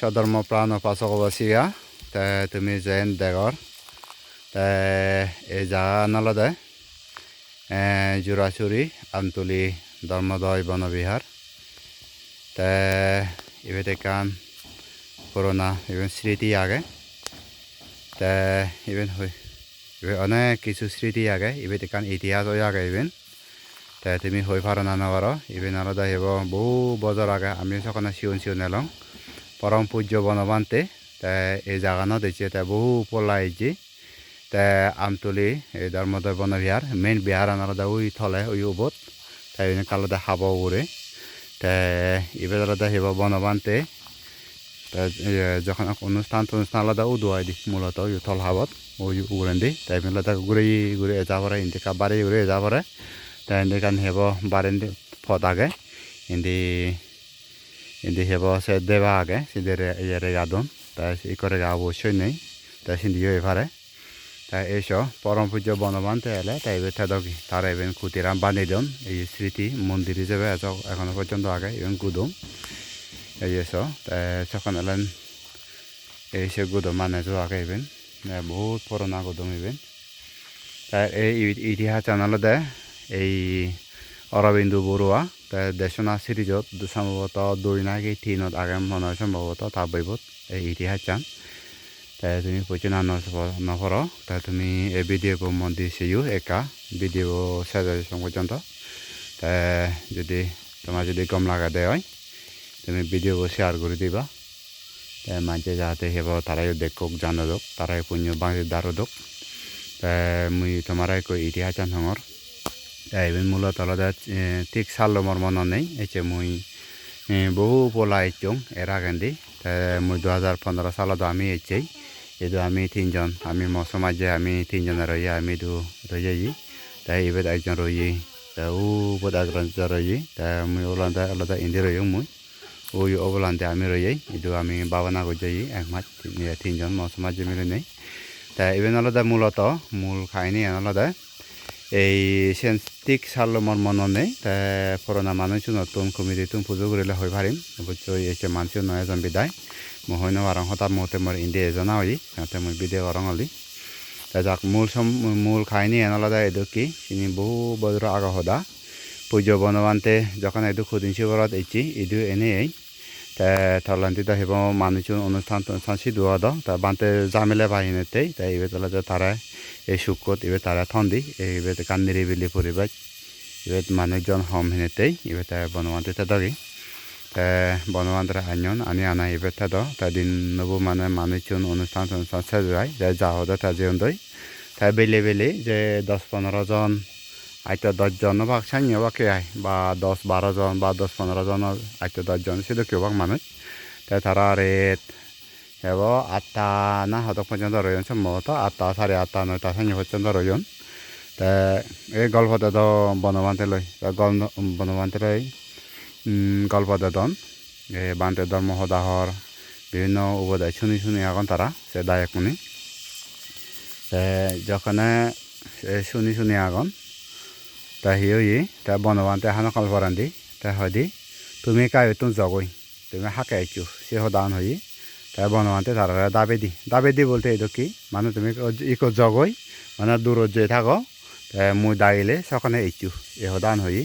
সধর্ম প্রাণ পাচকবাসীয়া তে তুমি জেন দেগর তে এই জাগা নলদে জোড়াচুরি আমতুলি ধর্মদয় বনবিহার তে এবেতে কান পুরোনা ইভেন স্মৃতি আগে তে ইভেন হই অনেক কিছু স্মৃতি আগে এবেতে কান ইতিহাস হয়ে আগে ইভেন তে তুমি হই পারো না নাবারো ইভেন আলাদা হেব বহু বছর আগে আমি সকালে শিউন শিউন এলাম পরম পূজ্য বনবান্তে, তে এই জাগানো দিচ্ছে তে বহু পলা আইজি তে আমতুলি, এই ধর্মদয় বনবিহার মেইন বিহার আলাদা ওই থলে ওই উবত তাই কালাদা হাব উড়ে তে এবার আলাদা হেব বনবান্তে যখন অনুষ্ঠান অনুষ্ঠান আলাদা উদুয়াই দি, মূলত ওই থল হাবত ওই উড়েন দি তাই মেলা তা ঘুরে ঘুরে যা পারে ইন্দি কাবারে ঘুরে যা পারে তাই ইন্দি কান হেব বারেন দি ফত আগে ইন্দি ইন্দি হেব সে দেবা আগে সিদের ইয়ারে গাদন তাই ই করে অবশ্যই নেই তাই সিন্দি ইয়ে পারে তাই এসো পরম পূজ্য বনবান এলে তাই এবার থাকি তারা এবেন খুতিরাম বানিয়ে দেন এই স্মৃতি মন্দির হিসেবে এখনও পর্যন্ত আগে এবং গুদুম এই এসো তাই সকাল এলেন এই সে গুদুম মানে যোৱাকে ইবেন বহুত পুরোনা গুদুম ইবেন তাই এই ইতিহাস জানালে এই অরবিন্দু তাই দেশনা সিরিজত সম্ভবত দুই নাকি তিনত আগে মনে হয় সম্ভবত তা বইবত এই ইতিহাস চান। তাই তুমি পচিনা নকর তাই তুমি এই ভিডিও মন্দির সেও একা ভিডিও সাজেশন পর্যন্ত তাই যদি তোমার যদি গম লাগা দেয় হয়, তুমি ভিডিও শেয়ার করে দিবা। তাই মানুষে যাতে হেব তারাই দেখুক জানো দোক তারাই পুণ্য বাঙি দারো দোক। তাই মুই তোমারাই কই ইতিহাস জানহর তাই মূলত আলাদা ঠিক সাল্লো মোর মনে নেই। এসে মুই বহু পোলা ইচ্ছং এরা কেন্দি মুই দু হাজার পনেরো সালত আমি এসেই এদু আমি তিনজন, আমি মো সমাজে আমি তিনজন রই আমি দু রই যাই তাই এবার একজন রই তা ও বোধ একজন রই তা মুই ওলান্দা আলাদা ইন্দি রই মুই। ওই অবলান্তে আমি রই যাই এদু আমি বাবানা কই যাই একমাস তিনজন মো সমাজে মিলে নেই। তা এবার আলাদা মূলত, মূল খাইনি আলাদা। এই সেন্সটিক সাল্লমর মন নেই তা পুরোনা মানুষ নতুন কমিটি তুমি পুজো করিলে হয়ে পারিম অবশ্যই এসে মানুষ নয় এজন বিদায়। মহৈন warang হঠাৎ মতে মোৰ ইন্ডিয়া এজনা হই সিহঁতে মই ভিডিঅ' কৰং হলি। তাৰ যাক, মূল চম মূল খাইনি এনলাদা এদু কি চিনি বহু বছর আগা হদা পূজ্য বনবান্তে যখন এদু খুদিন শিবরত এইছি ইদু এনেই তা থলান্তি তা হেব মানুষ অনুষ্ঠান অনুষ্ঠান সিধু হদ তা বান্তে জামিলে বাহিনীতেই তা ইবে তলাতে তারা এই শুকত ইবে তারা থন্দি, ইবে কান নিরিবিলি পরিবেশ ইবে মানুষজন হম হিনেতেই ইবে তা বনবান্তে তা দগি। তে বনবান্ধরা আনিয়ন আনি আনা ইবে থাদ তা দিন নবু মানে মানুষজন অনুষ্ঠান অনুষ্ঠান সাজাই যে যা হদে তা যে তাই বেলে বেলে যে দশ পনেরো জন আইতো দশজন বা সাইনি বা কে বা দশ বারো জন বা দশ পনেরো জন আইতো দশজন সেটা কেউ মানুষ। তাই তারা রেত এব আটটা না হদক পর্যন্ত রয়েন সম্ভবত আটটা সাড়ে আটটা নয়টা সাইনি পর্যন্ত রয়েন তা এই গল্পতে তো বনবান্তে লই বনবান্তে লই উম, গল্প দেদন এই বান্তে ধর্ম সদাহর বিভিন্ন উপদায় শুনি শুনি এখন তারা সে দায়ক মুনি। যখনে শুনি শুনি আগন তা হিও ই তা বনবান্তে হানো কাল পরান্দি তা হদি তুমি কাই তুমি জগই তুমি হাকে আইছু সে হদান হই তা বনবান্তে তারা দাবে দি দাবে দি বলতে এটো কি মানে তুমি ইকো জগই মানে দূরত যে থাকো তা মুই দাইলে সকানে এইছু এ হদান হই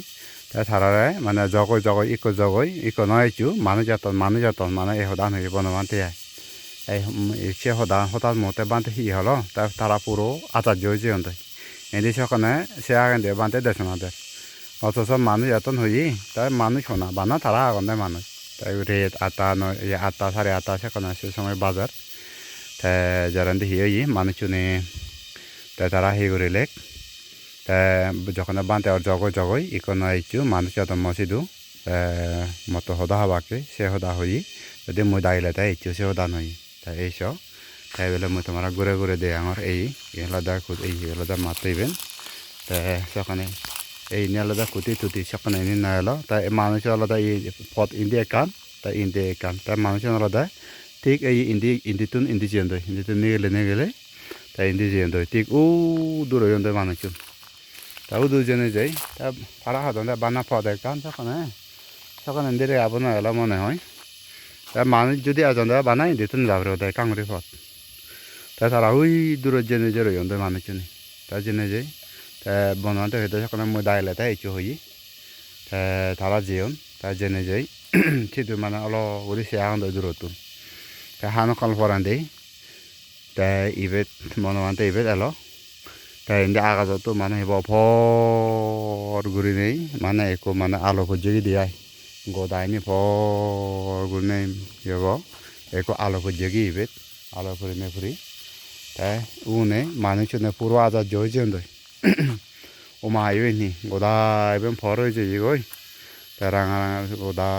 তা তারারে মানে জগই জগই ইকো জগই ইকো নয়ছু মানুষ যাতন মানুষ যাতন মানে এই হদান হই বনবান্তে এই সে হদান হঠাৎ মতে বান্তে হি হলো তা তারা পুরো আচার্য হয়েছে অন্ত এদি সকানে সে আগে দিয়ে বান্তে দেশ না দে অথচ মানুষ এতন হই তাই মানুষ শোনা বানা তারা আগুন দেয় মানুষ তাই রেত আটটা নয় আটটা সাড়ে আটটা সেখানে সে সময় বাজার তা যারা দেখি ই মানুষ চুনে তাই তারা হি করিলে তা যখন বান্তে আর জগই জগই ইকন আইছু মানুষ এত মসিদু মতো হদা হবাকে সে হদা হই যদি মই দাইলে তাই ইচ্ছু সে হদা নই তাই এইস তাই বলে মই তোমার ঘুরে ঘুরে দে আমার এই খুদ এই আলাদা মাতইবেন তা সেখানে এই আলাদা কুটি টুটি সেখানে এনে না এলো। তাই মানুষ আলাদা এই পথ ইন্দি একান তাই ইন্দি একান তাই মানুষ আলাদা ঠিক এই ইন্দি ইন্দিতুন ইন্দি জিয়ন দই ইন্দিতুন নিয়ে গেলে নিয়ে গেলে তাই ইন্দি জিয়ন দই। ঠিক ও দূর হইন দই মানুষ তা ও দুজনে যাই, তা ভাড়া হাতন বানা পদ একান সেখানে। সেখানে ইন্দিরে আবনা এলো মনে হয়। তা মানুষ যদি দেওয়া বানাই দিতুন যাবে ওদের কাংড়ি পথ। তা তারা ওই দূরের জেনে যে রই ওদের মানুষজনে তা জেনে যাই তা বনমাতে হয়তো সেখানে মই দাইলে তাই ইচ্ছু হই তারা যেয়ন তা জেনে যাই ঠিক মানে অল উড়ি সে এখন দূরতুন তা হানো কল পরান দেই তা ইবেত বনমাতে ইবেত এলো তা এনে আগাজতো মানে হেব ফর ঘুরি নেই মানে একো মানে আলো খুঁজে দিয়াই গদাইনি ফর ঘুরি নেই হেব একো আলো খুঁজে ইবেত আলো ফুরি নে ফুরি তাই উনে মানুষনে পুরো আজাদ জয় জেন্দই ওমা ইবেনি গদাই বেন ফর হয়েছে ইগই তা রাঙা রাঙা গদা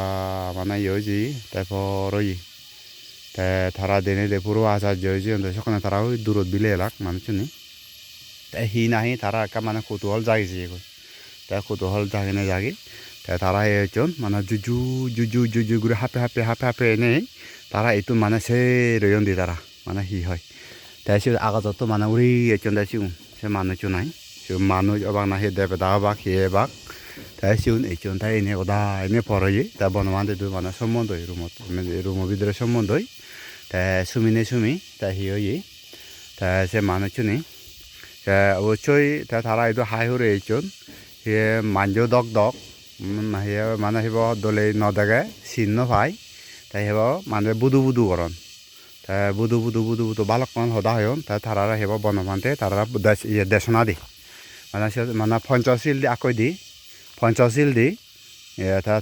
মানে ইয়েছি তাই ফর হই তা তারা দেনে দে পুরো আজাদ জয় জেন্দই সেখানে তারা ওই দূরত বিলে এলাক মানুষনি তা হি নাহি তারা একা মানে কৌতূহল জাগিছে এগো তা কৌতূহল জাগিনে জাগি তা তারা এজন মানে জুজু জুজু জুজু করে হাপে হাপে হাপে হাপে এনে তারা এইটো মানে সে ৰয়ন দি তারা মানে হি হয় তাই মানে তাই না তাই তাই তা মানে হয় ৰুমত ৰুমৰ ভিতরে সম্বন্ধ হয় তা সুমিনে সুমি তা হি হয় তা সে মানুহটো নেই 자, 어쩌이 다 달아 이도 하이후레 있죠. 예, 만조 덕덕. 음, 예, 만나 해봐 돌레 너다게 신노 파이. 다 해봐 만데 부두부두 거런. 다 부두부두 부두부두 발락만 허다요. 다 달아라 해봐 번호한테 달아라 다시 예, 대선하디. 만나 시 만나 펀 বুধু বুধু বুধু বুধু বালকমান হদা হয় তাই তারারা হেব বনমানতে তারারা ইয়ে দেশনা দি মানে মানে পঞ্চশিল দি আকই দি পঞ্চশিল দি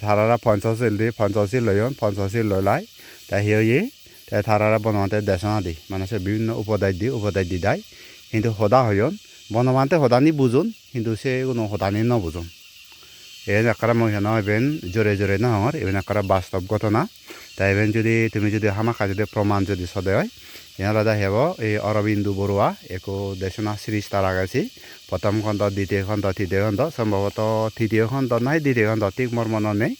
তারারা পঞ্চশিল দি পঞ্চশিল লই পঞ্চশিল লইলাই তাই হিয়ে তাই তারারা বনমানতে দেশনা দি মানে সে বিভিন্ন উপদায় দি উপদায় দি দেয় কিন্তু হদা হয় বনমানতে হদানি বুঝুন কিন্তু সে কোনো হদানি নবুঝুন এন একারা মহিলা এবেন জোরে জোরে নহর এবেন একারা বাস্তব ঘটনা। তাই এবেন যদি তুমি যদি হামাকা যদি প্রমাণ যদি সদে হয় এনারা হেব এই অরবিন্দু বড়ুয়া, একো দেশনা সিরিজ তারা গেছি প্রথম খণ্ড, দ্বিতীয় খণ্ড, তৃতীয় খণ্ড, সম্ভবত তৃতীয় খণ্ড নাই দ্বিতীয় খণ্ড, ঠিক মোর মনে নেই।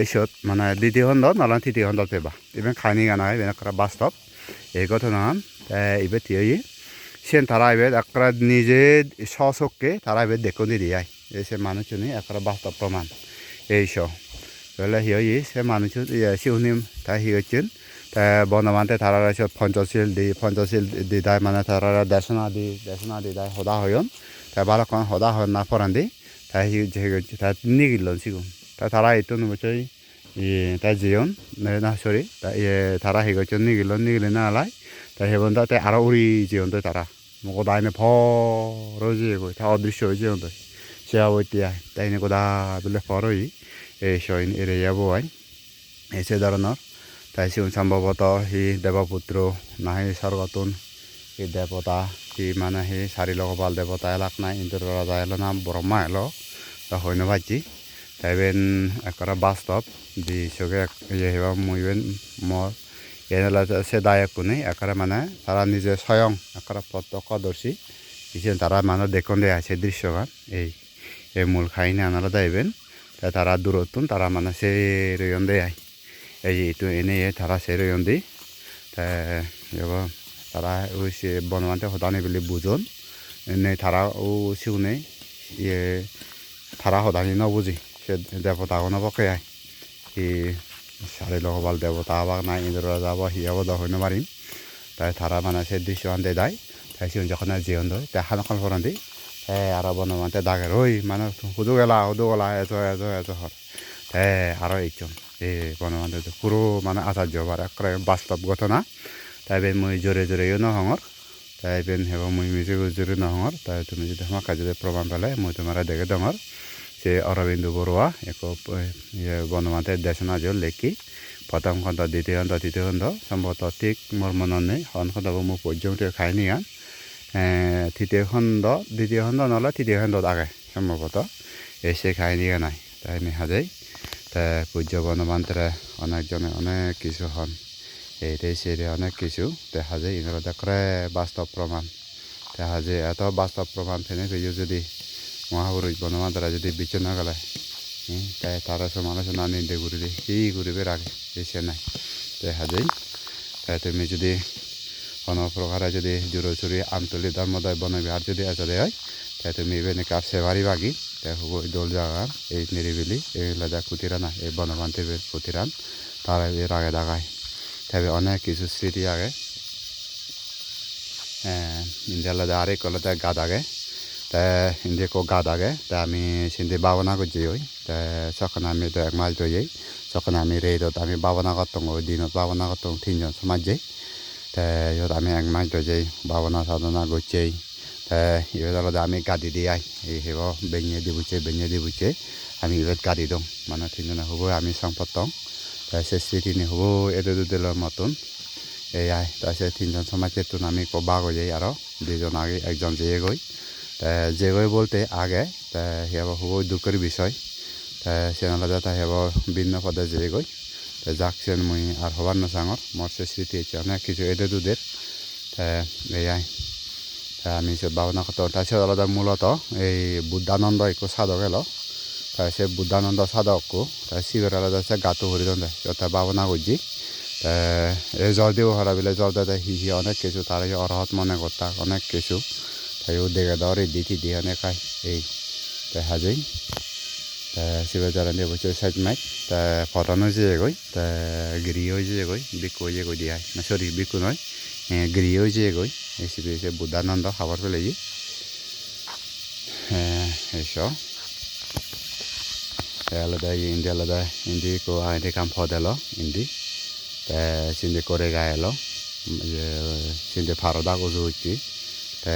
এইসব মানে দ্বিতীয় খণ্ড নলা তৃতীয় খণ্ড পেবা। এবেন খানি গানা এবেন একারা বাস্তব এই ঘটনা এবে তিয়ে সেন তারা এবার একরা নিজে স্বচক্ষে তারা এবার দেখুন দিয়ে সে মানুষজনে একরা বাস্তব প্রমাণ। এই সব। তাহলে হিয়ে সে মানুষ শিউনিম তা হিয়েছেন তা বনমানতে তারা সব পঞ্চশীল দি পঞ্চশীল দি দায় মানে তারা দেশনা দি দেশনা দি দায় সদা হয়ন। তা বালকন সদা হয় না পরান দি তা হি তা নিগিলন সিগুন তা তারা এইটো নবছই তা জিয়ন না সরি তারা হিগছেন নিগিলন নিগিলে নালাই তা হেবন তা আরও উড়ি জিয়ন তারা। মগো দাইনে ফরজি গই তা অদৃশ্য হয়েছে অন্ত সে তাইনে কোদা বলে ফরই এই সইন এরে যাব আই এসে ধরনের তাই সিউন সম্ভবত হি দেবপুত্র নাহি স্বর্গতুন হি দেবতা হি মানে হি চারি লগপাল দেবতা এলাক নাই ইন্দ্র রাজা এলো নাম ব্রহ্মা এলো তা হইন ভাজি তাই বেন একরা বাস্তব দি সগে ইয়ে হেবা মুই বেন মর এনালা সেদায় কোনে একরা মানে তারা নিজে স্বয়ং একরা প্রত্যক্ষদর্শী তারা মানে দেখুন দেয় আছে দৃশ্যগান এই এই মূল খাইনি আনালা যাইবেন তা তারা দূরত্বন তারা মানে সে রয়ন দেয় এই এইটো এনে তারা সে রয়ন দি। তা এবার তারা ওই সে বনমানতে সদানি বলে বুঝন এনে তারা ও সিউনে ইয়ে তারা সদানি নবুঝি সে দেবতাগো নবকে আয়। ই সারি লগবাল দেবতা আবাক নাই ইন্দ্র রাজা বা হিয়াবো দহইনো মারিম তাই তারা মানে সে দৃশ্য আনতে দায় তাই সিউন যখন জিয়ন দই তাই হানকাল ফরান্দি তাই আর বনমানতে দাগের ওই মানে হুদু গেলা হুদু গেলা এত এত এত হর তাই আরও এইচন এই বনমানতে পুরো মানে আচার্য বার একরে বাস্তব ঘটনা। তাই বেন মই জোরে জোরে নহঙর তাই বেন হেব মই মিজে জোরে নহঙর তাই তুমি যদি আমাকে যদি প্রমাণ পেলে, মই তোমার দেখে ডঙর সে অরবিন্দু বড়ুয়া এক বনমাতে দেশনা জল লেখি। প্রথম খণ্ড, দ্বিতীয় খণ্ড, তৃতীয় খণ্ড সম্ভবত ঠিক মোর মনত নেই। সন খণ্ড মোৰ পৰ্যন্ত খাই নিয়া তৃতীয় খণ্ড দ্বিতীয় খণ্ড নহ'লে তৃতীয় খণ্ডত আগে সম্ভবত এসে খাই নিয়া নাই তাই নেহাজেই তাই পূজ্য বনমান্তরে অনেকজনে অনেক কিছু হন এইটাই সেরে অনেক কিছু দেখা যায় ইনারা দেখরে বাস্তব প্রমাণ দেখা যায় এত বাস্তব প্রমাণ ফেনে পেয়ে যদি মহাপুরুষ বনমাতারা যদি বিচনা গেলায় তাই তারা সমালোচনা নিন্দে ঘুরিলে কি ঘুরিবে রাগে এসে নাই দেখা যায় তাই তুমি যদি কোনো প্রকারে যদি জোরচুরি আমতলি ধর্মদয় বনবিহার যদি এচলে হয় তাই তুমি এবেনে কাপ সেবারি বাগি তাই হব দোল জাগান এই নিরিবিলি এই লাদা কুতিরানা এই বনবান্তি কুতিরান তারা এই রাগে দাগায় তবে অনেক কিছু স্মৃতি আগে ইন্ডিয়া আলাদা আরেক আলাদা গাদ আগে তা ইন্ডিয়া কো গাদ আগে তা আমি সিন্ধি বাবনা করছি ওই তা যখন আমি তো এক মাস ধরে যখন আমি রেদত আমি বাবনা করতাম ওই দিনত বাবনা করতাম তিনজন সমাজ যাই তা ইহত আমি এক মাস ধরে বাবনা সাধনা করছি তা ইহত আলাদা আমি গাদি দিয়ে আই, এই হেব বেঙে দি বুঝছে বেঙে দি বুঝছে আমি ইহত গাদি দং মানে তিনজনে হব আমি সম্পদ দং তা সে স্মৃতিনি হব এদে দুদেলের মতন। এই আই তাছে তিনজন সমাজের তুন আমি কবা গই আরও দুজন আগে, একজন যেয়ে গই যে গই বলতে আগে, তা হেব হব দুঃখের বিষয়। তা সে আলাদা তা হেব ভিন্ন পদে যেয়ে গই যাকছেন মুই আর হবার না সাঙর মোর সে স্মৃতি হচ্ছে অনেক কিছু এদে দুদের তা এই আমি সে ভাবনা কত তাছে আলাদা মূলত এই বুদ্ধানন্দ একটু সাধক এলো। তা, সে বুদ্ধানন্দ সাধককু, তা শিবের আলাদা সে গাতো হরিদন দেয় তা ভাবনা করছি। এই জলদিও হরাবিলে জলদাতে হি হি অনেক কিছু, তার অরহত মনে করতা, অনেক কিছু। তাই ও দেখে দেওয়ার দিতি দিয়ে অনেক এই। তা, হাজেই। জারান দিয়ে বসে সাইড মাইক তা ফটানো যে এগোই তা গিরি হয়ে যে এগোই বিকু হয়ে এগোই দিয়ে। না সরি বিকু নয় গিরি হয়ে যে এগোই এই শিবে এসে বুদ্ধানন্দ, খাবার ফেলে গিয়ে। এইসব আলাদা ইন্দি আলাদা, ইন্দি কো আইডি কাম ফদেলো ইন্দি। তে সিন্দি করে গায়েলো সিন্দি ফারদা গোজু হচ্ছি তে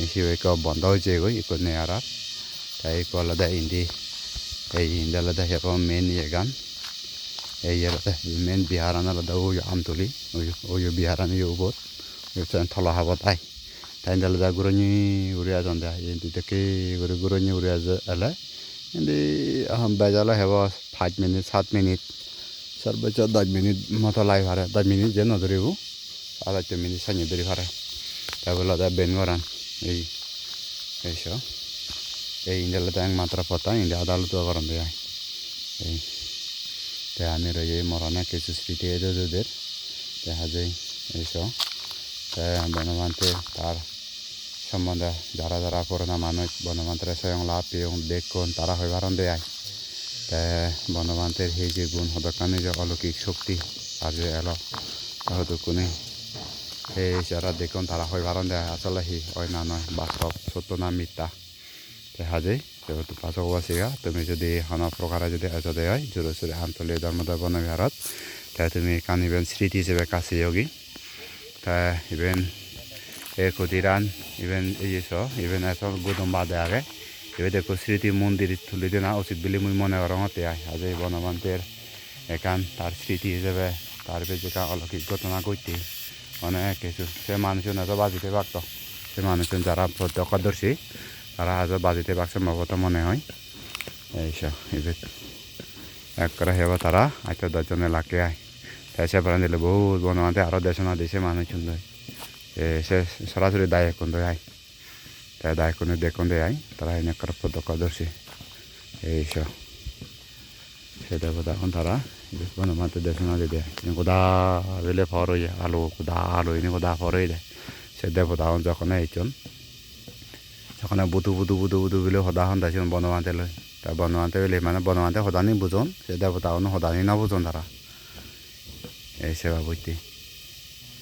হিসেবে বন্ধ হয়েছে গই ইকো নেয়ার তাই ইকো আলাদা, ইন্দি এই আলাদা হেপ মেন ইয়ে গান এই আলাদা মেন বিহারান আলাদা ওই আমতলি ওই ওই বিহারান ইয়ে উপর থলা হাবত আই তাই আলাদা গুরনি উড়িয়া জন্দা ইন্দি থেকে গুরু গুরনি উড়িয়া এলে ইন্দি বেজালা হেব পাঁচ মিনিট সাত মিনিট সর্বোচ্চ দশ মিনিট মতো লাই ভারে দশ মিনিট যে নধরিব তিন মিনিট সানি ধরি ভারে তারপর লাদা বেন করান এই এইসব এই ইন্ডিয়ালে এক মাত্রা পতা ইন্ডিয়া আদালত করান দেয় এই তাই আমি রয়ে মরণে কিছু স্মৃতি এদের দেখা যায় এইসব তাই বনবান্তে তার সম্বন্ধে যারা যারা পুরোনো মানুষ বনবান্তের স্বয়ং লাভ পেয়ে দেখুন তারা হয়ে বারণ দেয় তে বনবান্তের সেই যে গুণ সদকানি যে অলৌকিক শক্তি আর যে এলো হয়তো কোনে সেই যারা দেখুন তারা হয় বারণ দেয় আসলে সি অন্য নয় বাস্তব সত্য না মিথ্যা দেখা যায় যেহেতু পাচক বাসিগা তুমি যদি হন প্রকারে যদি এজদে হয় জোরে সোরে আন্তলিক ধর্মদয় বনবিহারত তাই তুমি কানিবেন স্মৃতি হিসেবে কাছে যোগী। তা ইভেন এর ক্ষতিরান ইভেন এই যে ইভেন এসব গুদম বাদে আগে। এবার দেখো স্মৃতি মন্দির তুলি দেনা উচিত বলে মুই মনে করতে আই আজ এই বনবান্তের একান তার স্মৃতি হিসেবে তার বেজেকা অলৌকিক ঘটনা করতে অনেক কিছু সে মানুষজন এত বাজিতে পারত সে মানুষজন যারা প্রত্যক্ষদর্শী তারা আজ বাজিতে পারছে সম্ভবত মনে হয়। এইসব এবার এক করে হেব তারা আইতো দশজনে লাকে আয়। সে পড়ান দিলে বহুত বনবান্তে আরও দেশনা দেশে মানুষজন সে সরাসরি দায় এখন আয়। তাই দায় কোনো দেখুন দেয় তারা এনে করে প্রত্যক্ষদর্শী এইসব সেটা কথা এখন তারা বনমাতে দেশনা দিয়ে দেয় কোদা বেলে ফর হয়ে আলু কোদা আলু এনে কোদা ফর হয়ে দেয় সে দেবতা যখন এইচন যখন বুধু বুধু বুধু বুধু বলে সদাহন দাইছন বনমাতে লয়। তা বনমাতে বলে মানে বনমাতে সদানি বুঝন সে দেবতা সদানি না বুঝন তারা এই সেবা বুঝতে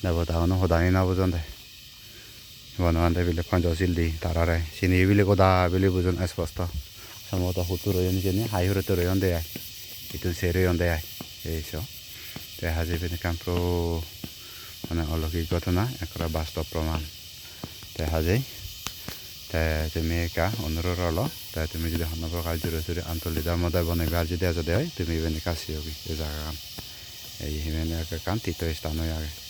দেবতা সদানি না বুঝন দেয় বনবান্তে বিলে পঞ্চশীল দি তারারে চিনি বিলে কোদা বিলে বুঝুন স্পষ্ট। সম্ভবত হুতু রয়ন চিনি হাই হুরতো রয়ন দে আয় ইটু সে রয়ন দে আয় এইসব তে হাজি বিনি কাম্প্রো মানে অলৌকিক ঘটনা একরা বাস্তব প্রমাণ তে হাজি তে তুমি একা অনুরোধ হলো তাই তুমি যদি হন কাজ জোরে জোরে আন্তর্লিক ধর্মদায় বনাইবে আর যদি আজ দেয় তুমি ইভেন কাছি হবি এই জায়গা এই হিমেনে কান তীর্থ স্থান হয়ে আগে।